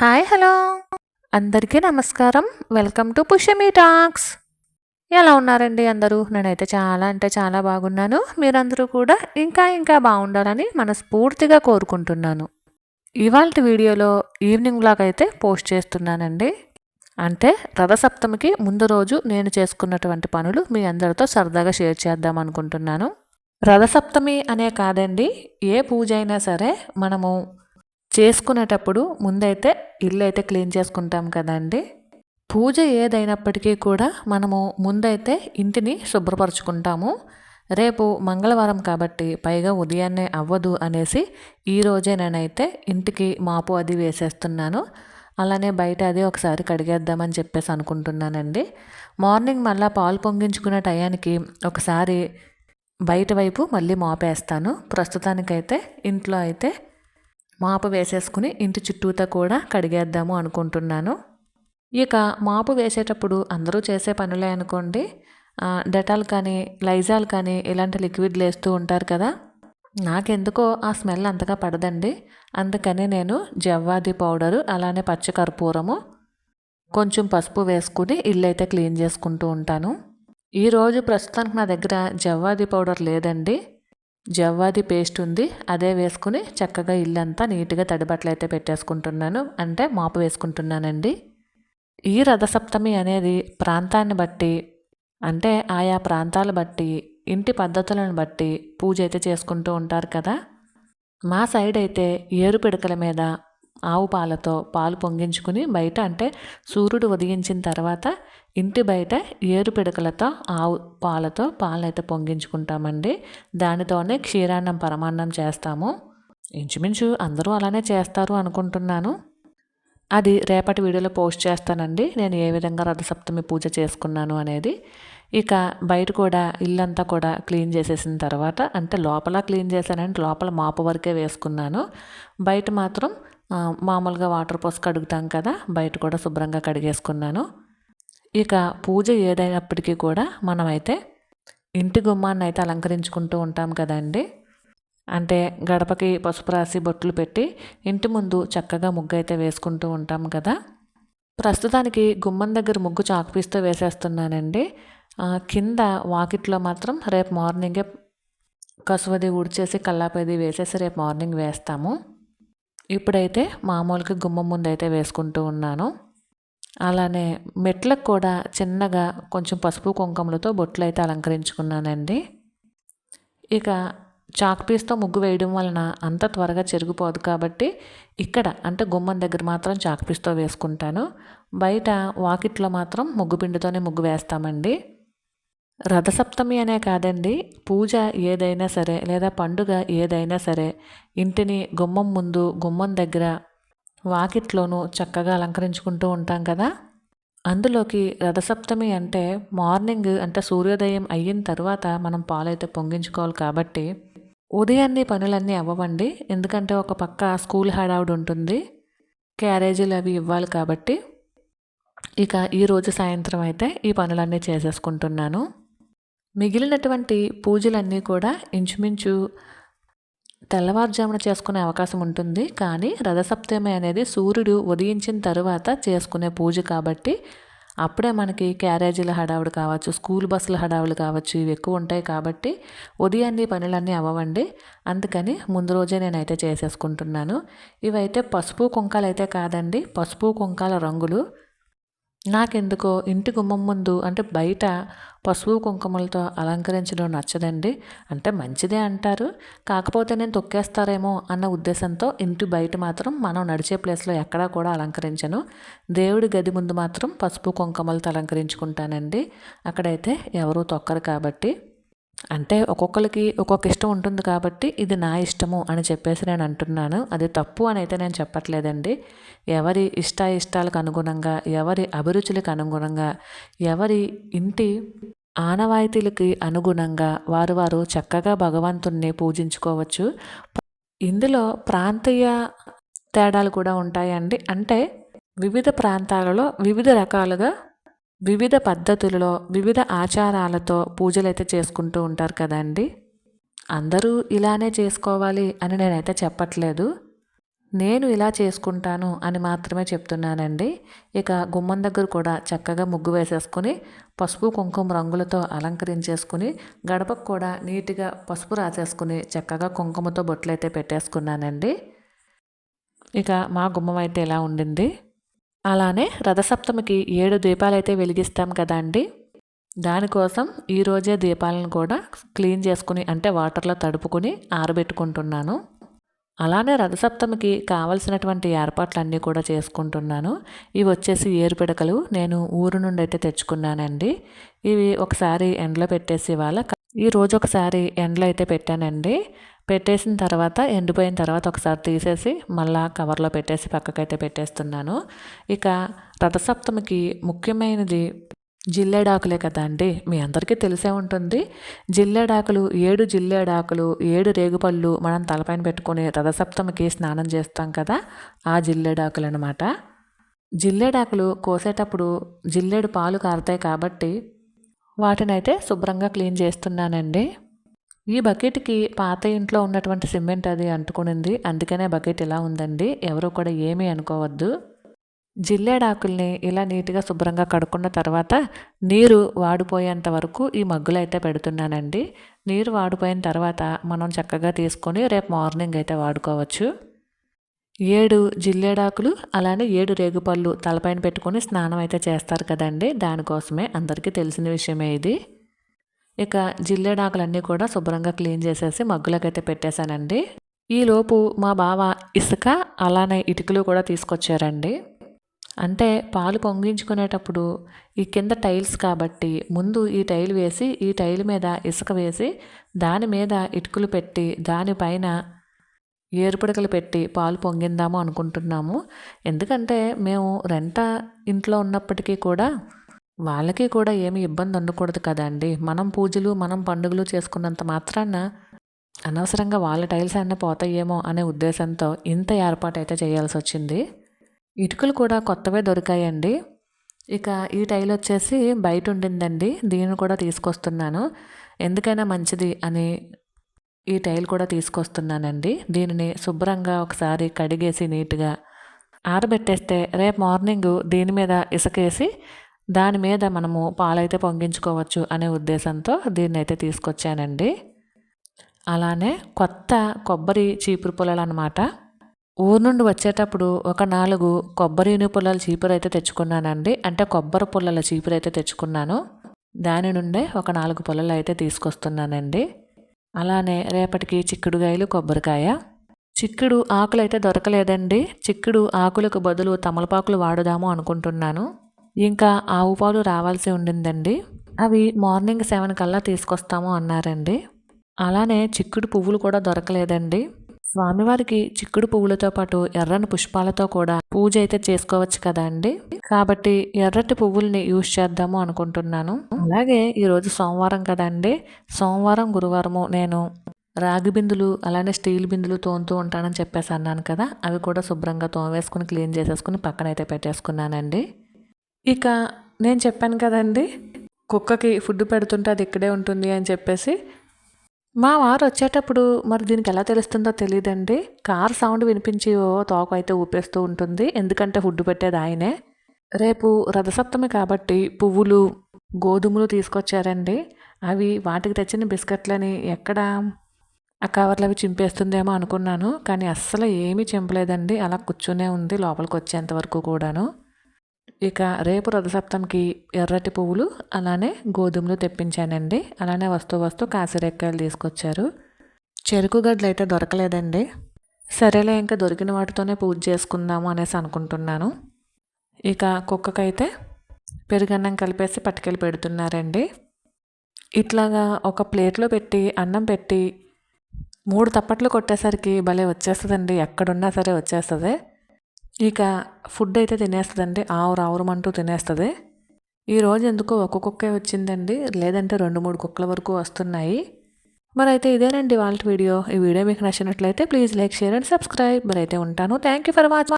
Hi hello. అందరికీ నమస్కారం. Welcome to Pushyami talks. ఎలా ఉన్నారండి అందరూ? నేనైతే చాలా అంటే చాలా బాగున్నాను. మీరందరూ కూడా ఇంకా ఇంకా బాగుండాలని మనస్ఫూర్తిగా కోరుకుంటున్నాను. ఇవాళ వీడియోలో ఈవినింగ్ బ్లాగ్ అయితే పోస్ట్ చేస్తున్నానండి. అంటే రథసప్తమికి ముందు రోజు నేను చేసుకున్నటువంటి పనులు మీ అందరితో సరదాగా షేర్ చేద్దాం అనుకుంటున్నాను. రథసప్తమి అనే కాదండి ఏ పూజ అయినా సరే మనము చేసుకునేటప్పుడు ముందైతే ఇల్లు అయితే క్లీన్ చేసుకుంటాం కదండి. పూజ ఏదైనప్పటికీ కూడా మనము ముందైతే ఇంటిని శుభ్రపరచుకుంటాము. రేపు మంగళవారం కాబట్టి పైగా ఉదయాన్నే అవ్వదు అనేసి ఈ రోజే నేనైతే ఇంటికి మాపు అది వేసేస్తున్నాను. అలానే బయట అది ఒకసారి కడిగేద్దామని చెప్పేసి అనుకుంటున్నానండి. మార్నింగ్ మళ్ళీ పాలు పొంగించుకునే టయానికి ఒకసారి బయట వైపు మళ్ళీ మాపేస్తాను. ప్రస్తుతానికైతే ఇంట్లో అయితే మాపు వేసేసుకుని ఇంటి చుట్టూతా కూడా కడిగేద్దాము అనుకుంటున్నాను. ఇక మాపు వేసేటప్పుడు అందరూ చేసే పనులే అనుకోండి. డెటాల్ కానీ లైజాల్ కానీ ఇలాంటి లిక్విడ్లు వేస్తూ ఉంటారు కదా. నాకెందుకో ఆ స్మెల్ అంతగా పడదండి. అందుకని నేను జవ్వాది పౌడరు అలానే పచ్చకర్పూరము కొంచెం పసుపు వేసుకుని ఇల్లు అయితే క్లీన్ చేసుకుంటూ ఉంటాను. ఈరోజు ప్రస్తుతానికి నా దగ్గర జవ్వాది పౌడర్ లేదండి. జవ్వాది పేస్ట్ ఉంది అదే వేసుకుని చక్కగా ఇల్లంతా నీట్గా తడిబట్టలు అయితే పెట్టేసుకుంటున్నాను. అంటే మాపు వేసుకుంటున్నానండి. ఈ రథసప్తమి అనేది ప్రాంతాన్ని బట్టి అంటే ఆయా ప్రాంతాలు బట్టి ఇంటి పద్ధతులను బట్టి పూజ అయితే చేసుకుంటూ ఉంటారు కదా. మా సైడ్ అయితే ఏరు పిడకల మీద ఆవు పాలతో పాలు పొంగించుకుని బయట అంటే సూర్యుడు ఉదయించిన తర్వాత ఇంటి బయట ఏరు పిడకలతో ఆవు పాలతో పాలైతే పొంగించుకుంటామండి. దానితోనే క్షీరాన్నం పరమాన్నం చేస్తాము. ఇంచుమించు అందరూ అలానే చేస్తారు అనుకుంటున్నాను. అది రేపటి వీడియోలో పోస్ట్ చేస్తానండి. నేను ఏ విధంగా రథసప్తమి పూజ చేసుకున్నాను అనేది. ఇక బయట కూడా ఇల్లంతా కూడా క్లీన్ చేసేసిన తర్వాత అంటే లోపల క్లీన్ చేశానంటే లోపల మాపు వరకే వేసుకున్నాను. బయట మాత్రం మామూలుగా వాటర్ పోసి కడుగుతాం కదా బయట కూడా శుభ్రంగా కడిగేసుకున్నాను. ఇక పూజ ఏదైనప్పటికీ కూడా మనమైతే ఇంటి గుమ్మాన్ని అయితే అలంకరించుకుంటూ ఉంటాం కదండి. అంటే గడపకి పసుపు రాసి బొట్లు పెట్టి ఇంటి ముందు చక్కగా ముగ్గు అయితే వేసుకుంటూ ఉంటాం కదా. ప్రస్తుతానికి గుమ్మం దగ్గర ముగ్గు చాకుపీస్తో వేసేస్తున్నానండి. కింద వాకిట్లో మాత్రం రేపు మార్నింగే కసువది ఊడ్చేసి కల్లాపేది వేసేసి రేపు మార్నింగ్ వేస్తాము. ఇప్పుడైతే మామూలుగా గుమ్మం ముందు అయితే వేసుకుంటూ ఉన్నాను. అలానే మెట్లకు కూడా చిన్నగా కొంచెం పసుపు కుంకుమలతో బొట్లు అయితే అలంకరించుకున్నానండి. ఇక చాక్ పీస్తో ముగ్గు వేయడం వలన అంత త్వరగా చెరిగిపోదు కాబట్టి ఇక్కడ అంటే గుమ్మం దగ్గర మాత్రం చాక్ పీస్తో వేసుకుంటాను. బయట వాకిట్లో మాత్రం ముగ్గు పిండితోనే ముగ్గు వేస్తామండి. రథసప్తమి అనే కాదండి. పూజ ఏదైనా సరే లేదా పండుగ ఏదైనా సరే ఇంటిని గుమ్మం ముందు గుమ్మం దగ్గర వాకిట్లోనూ చక్కగా అలంకరించుకుంటూ ఉంటాం కదా. అందులోకి రథసప్తమి అంటే మార్నింగ్ అంటే సూర్యోదయం అయిన తర్వాత మనం పాలైతే పొంగించుకోవాలి కాబట్టి ఉదయాన్నే పనులన్నీ అవ్వవండి. ఎందుకంటే ఒక పక్క స్కూల్ హడావుడు ఉంటుంది. క్యారేజీలు అవి ఇవ్వాలి కాబట్టి ఇక ఈరోజు సాయంత్రం అయితే ఈ పనులన్నీ చేసేసుకుంటున్నాను. మిగిలినటువంటి పూజలన్నీ కూడా ఇంచుమించు తెల్లవారుజామున చేసుకునే అవకాశం ఉంటుంది. కానీ రథసప్తమి అనేది సూర్యుడు ఉదయించిన తరువాత చేసుకునే పూజ కాబట్టి అప్పుడే మనకి క్యారేజీల హడావుడు కావచ్చు స్కూల్ బస్సుల హడావులు కావచ్చు ఇవి ఎక్కువ ఉంటాయి కాబట్టి ఉదయాన్నే పనులన్నీ అవ్వవండి. అందుకని ముందు రోజే నేనైతే చేసేసుకుంటున్నాను. ఇవైతే పసుపు కుంకాలు అయితే కాదండి పసుపు కుంకాల రంగులు. నాకెందుకో ఇంటి గుమ్మం ముందు అంటే బయట పసుపు కుంకుమలతో అలంకరించడం నచ్చదండి. అంటే మంచిదే అంటారు. కాకపోతే నేను తొక్కేస్తారేమో అన్న ఉద్దేశంతో ఇంటి బయట మాత్రం మనం నడిచే ప్లేస్లో ఎక్కడా కూడా అలంకరించను. దేవుడి గది ముందు మాత్రం పసుపు కుంకుమలతో అలంకరించుకుంటానండి. అక్కడైతే ఎవరూ తొక్కరు కాబట్టి. అంటే ఒక్కొక్కరికి ఒక్కొక్క ఇష్టం ఉంటుంది కాబట్టి ఇది నా ఇష్టము అని చెప్పేసి నేను అంటున్నాను. అది తప్పు అని అయితే నేను చెప్పట్లేదండి. ఎవరి ఇష్ట ఇష్టాలకు అనుగుణంగా ఎవరి అభిరుచులకు అనుగుణంగా ఎవరి ఇంటి ఆనవాయితీలకి అనుగుణంగా వారు వారు చక్కగా భగవంతుణ్ణి పూజించుకోవచ్చు. ఇందులో ప్రాంతీయ తేడాలు కూడా ఉంటాయండి. అంటే వివిధ ప్రాంతాలలో వివిధ రకాలుగా వివిధ పద్ధతులలో వివిధ ఆచారాలతో పూజలు అయితే చేసుకుంటూ ఉంటారు కదండి. అందరూ ఇలానే చేసుకోవాలి అని నేనైతే చెప్పట్లేదు. నేను ఇలా చేసుకుంటాను అని మాత్రమే చెప్తున్నానండి. ఇక గుమ్మం దగ్గర కూడా చక్కగా ముగ్గు వేసేసుకొని పసుపు కుంకుమ రంగులతో అలంకరించేసుకుని గడపకు కూడా నీట్గా పసుపు రాసేసుకుని చక్కగా కుంకుమతో బొట్లు అయితే పెట్టేసుకున్నానండి. ఇక మా గుమ్మం అయితే ఇలా ఉండింది. అలానే రథసప్తమికి ఏడు దీపాలు అయితే వెలిగిస్తాం కదా అండి దానికోసం ఈరోజే దీపాలను కూడా క్లీన్ చేసుకుని అంటే వాటర్లో తడుపుకుని ఆరబెట్టుకుంటున్నాను. అలానే రథసప్తమికి కావలసినటువంటి ఏర్పాట్లన్నీ కూడా చేసుకుంటున్నాను. ఇవి వచ్చేసి ఏరుపిడకలు నేను ఊరు నుండి అయితే తెచ్చుకున్నానండి. ఇవి ఒకసారి ఎండలో పెట్టేసి వాళ్ళ ఈ రోజు ఒకసారి ఎండలో అయితే పెట్టానండి. పెట్టేసిన తర్వాత ఎండిపోయిన తర్వాత ఒకసారి తీసేసి మళ్ళా కవర్లో పెట్టేసి పక్కకైతే పెట్టేస్తున్నాను. ఇక రథసప్తమికి ముఖ్యమైనది జిల్లేడాకులే కదా అండి. మీ అందరికీ తెలిసే ఉంటుంది. జిల్లేడాకులు ఏడు జిల్లేడాకులు ఏడు రేగుపళ్ళు మనం తలపైన పెట్టుకుని రథసప్తమికి స్నానం చేస్తాం కదా ఆ జిల్లేడాకులు అనమాట జిల్లేడాకులు కోసేటప్పుడు జిల్లేడు పాలు కారుతాయి కాబట్టి వాటినైతే శుభ్రంగా క్లీన్ చేస్తున్నానండి. ఈ బకెట్కి పాత ఇంట్లో ఉన్నటువంటి సిమెంట్ అది అంటుకునింది. అందుకనే బకెట్ ఇలా ఉందండి. ఎవరు కూడా ఏమీ అనుకోవద్దు. జిల్లేడాకుల్ని ఇలా నీట్గా శుభ్రంగా కడుక్కున్న తర్వాత నీరు వాడిపోయేంత వరకు ఈ మగ్గులు అయితే పెడుతున్నానండి. నీరు వాడిపోయిన తర్వాత మనం చక్కగా తీసుకొని రేపు మార్నింగ్ అయితే వాడుకోవచ్చు. ఏడు జిల్లేడాకులు అలానే ఏడు రేగుపళ్ళు తలపైన పెట్టుకొని స్నానం అయితే చేస్తారు కదండి. దానికోసమే అందరికీ తెలిసిన విషయమే ఇది. ఇక జిల్లేడాకులన్నీ కూడా శుభ్రంగా క్లీన్ చేసేసి మగ్గులకైతే పెట్టేశానండి. ఈలోపు మా బావ ఇసుక అలానే ఇటుకలు కూడా తీసుకొచ్చారండి. అంటే పాలు పొంగించుకునేటప్పుడు ఈ కింద టైల్స్ కాబట్టి ముందు ఈ టైల్ వేసి ఈ టైల్ మీద ఇసుక వేసి దాని మీద ఇటుకలు పెట్టి దానిపైన ఏరుపడకలు పెట్టి పాలు పొంగిందాము అనుకుంటున్నాము. ఎందుకంటే మేము రెంట ఇంట్లో ఉన్నప్పటికీ కూడా వాళ్ళకి కూడా ఏమి ఇబ్బంది ఉండకూడదు కదండి. మనం పూజలు మనం పండుగలు చేసుకున్నంత మాత్రాన అనవసరంగా వాళ్ళ టైల్స్ అన్నీ పోతాయేమో అనే ఉద్దేశంతో ఇంత ఏర్పాటు అయితే చేయాల్సి వచ్చింది. ఇటుకలు కూడా కొత్తవే దొరికాయండి. ఇక ఈ టైల్ వచ్చేసి బయట ఉండిందండి. దీన్ని కూడా తీసుకొస్తున్నాను. ఎందుకైనా మంచిది అని ఈ టైల్ కూడా తీసుకొస్తున్నానండి. దీనిని శుభ్రంగా ఒకసారి కడిగేసి నీట్గా ఆరబెట్టేస్తే రేపు మార్నింగ్ దీని మీద ఇసుకేసి దాని మీద మనము పాలైతే పొంగించుకోవచ్చు అనే ఉద్దేశంతో దీన్ని అయితే తీసుకొచ్చానండి. అలానే కొత్త కొబ్బరి చీపురు పుల్లలు అనమాట ఊరు నుండి వచ్చేటప్పుడు ఒక నాలుగు కొబ్బరి పుల్లల చీపురు అయితే తెచ్చుకున్నానండి. అంటే కొబ్బరి పుల్లల చీపురు అయితే తెచ్చుకున్నాను. దాని నుండే ఒక నాలుగు పుల్లలు అయితే తీసుకొస్తున్నానండి. అలానే రేపటికి చిక్కుడుగాయలు కొబ్బరికాయ. చిక్కుడు ఆకులు అయితే దొరకలేదండి. చిక్కుడు ఆకులకు బదులు తమలపాకులు వాడుదాము అనుకుంటున్నాను. ఇంకా ఆవు పాలు రావాల్సి ఉండిందండి. అవి మార్నింగ్ సెవెన్ కల్లా తీసుకొస్తాము అన్నారండి. అలానే చిక్కుడు పువ్వులు కూడా దొరకలేదండి. స్వామివారికి చిక్కుడు పువ్వులతో పాటు ఎర్రని పుష్పాలతో కూడా పూజ అయితే చేసుకోవచ్చు కదా అండి. కాబట్టి ఎర్రటి పువ్వుల్ని యూజ్ చేద్దాము అనుకుంటున్నాను. అలాగే ఈరోజు సోమవారం కదండి సోమవారం గురువారము నేను రాగి బిందులు అలానే స్టీల్ బిందులు తోముతూ ఉంటానని చెప్పేసి అన్నాను కదా. అవి కూడా శుభ్రంగా తోమేసుకుని క్లీన్ చేసేసుకుని పక్కన అయితే పెట్టేసుకున్నానండి. ఇక నేను చెప్పాను కదండి కుక్కకి ఫుడ్ పెడుతుంటే అది ఇక్కడే ఉంటుంది అని చెప్పేసి. మా వారు వచ్చేటప్పుడు మరి దీనికి ఎలా తెలుస్తుందో తెలియదండి కార్ సౌండ్ వినిపించి ఓ తోక అయితే ఊపేస్తూ ఉంటుంది. ఎందుకంటే ఫుడ్ పెట్టేది ఆయనే. రేపు రథసప్తమి కాబట్టి పువ్వులు గోధుమలు తీసుకొచ్చారండి. అవి వాటికి తెచ్చిన బిస్కెట్లని ఎక్కడ ఆ కవర్లు అవి చింపేస్తుందేమో అనుకున్నాను. కానీ అస్సలు ఏమీ చింపలేదండి. అలా కూర్చునే ఉంది లోపలికి వచ్చేంత వరకు కూడాను. ఇక రేపు రథసప్తంకి ఎర్రటి పువ్వులు అలానే గోధుమలు తెప్పించానండి. అలానే వస్తూ వస్తూ కాసిరెక్కాయలు తీసుకొచ్చారు. చెరుకు గడ్డలు అయితే దొరకలేదండి. సరేలే ఇంకా దొరికిన వాటితోనే పూజ చేసుకుందాము అనేసి అనుకుంటున్నాను. ఇక కుక్కకైతే పెరుగన్నం కలిపేసి పట్టుకెళ్ళి పెడుతున్నారండి. ఇట్లాగా ఒక ప్లేట్లో పెట్టి అన్నం పెట్టి మూడు తప్పట్లు కొట్టేసరికి భలే వచ్చేస్తుందండి. ఎక్కడున్నా సరే వచ్చేస్తుంది. ఇక ఫుడ్ అయితే తినేస్తుందండి. ఆవురు ఆవురమంటూ తినేస్తుంది. ఈరోజు ఎందుకో ఒక కుక్కే వచ్చిందండి. లేదంటే రెండు మూడు కుక్కల వరకు వస్తున్నాయి. మరి అయితే ఇదేనండి వాళ్ళ వీడియో. ఈ వీడియో మీకు నచ్చినట్లయితే please like share and subscribe. మరి అయితే ఉంటాను. Thank you for watching